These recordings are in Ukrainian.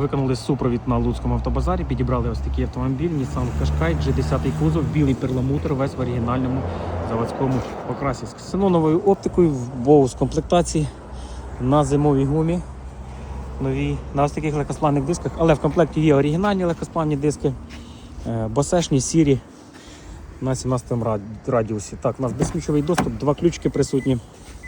Виконали супровід на Луцькому автобазарі, підібрали ось такий автомобіль Nissan Qashqai G10 кузов, білий перламутр, весь в оригінальному заводському окрасі. З ксеноновою оптикою в боус комплектації на зимовій гумі. Нові на ось таких легкосплавних дисках, але в комплекті є оригінальні легкосплавні диски, босешні, басешні, сірі на 17 раді- радіусі. Так, у нас безключовий доступ, два ключики присутні.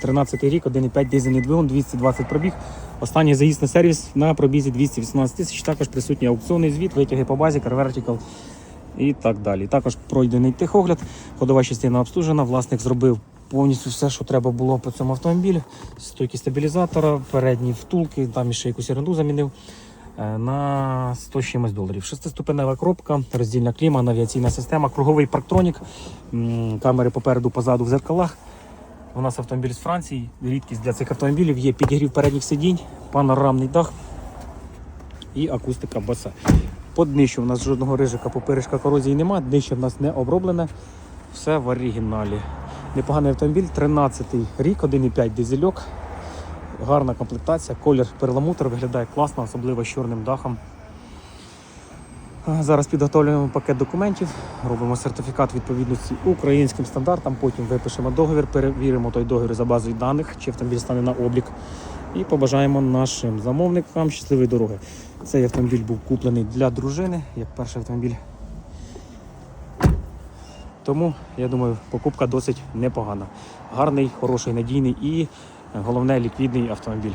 13 рік, 1,5 дизельний двигун, 220 пробіг. Останній заїзд на сервіс на пробізі 218 тисяч. Також присутній аукціонний звіт, витяги по базі, CarVertical і так далі. Також пройдений техогляд, ходова частина обслужена. Власник зробив повністю все, що треба було по цьому автомобілю. Стойки стабілізатора, передні втулки, там ще якусь ерунду замінив. Е, На 100 чимось доларів. Шестиступенева коробка, роздільна кліма, навіаційна система, круговий парктронік, камери попереду, позаду в зеркалах. У нас автомобіль з Франції. Рідкість для цих автомобілів є підігрів передніх сидінь, панорамний дах і акустика баса. По днищу у нас жодного рижика, поперечка корозії немає, днище в нас не оброблене. Все в оригіналі. Непоганий автомобіль, 13 рік, 1,5 дизельок. Гарна комплектація, колір перламутр виглядає класно, особливо з чорним дахом. Зараз підготовлюємо пакет документів, робимо сертифікат відповідності українським стандартам, потім випишемо договір, перевіримо той договір за базою даних, чи автомобіль стане на облік. І побажаємо нашим замовникам щасливої дороги. Цей автомобіль був куплений для дружини, як перший автомобіль. Тому, я думаю, покупка досить непогана. Гарний, хороший, надійний і головне ліквідний автомобіль.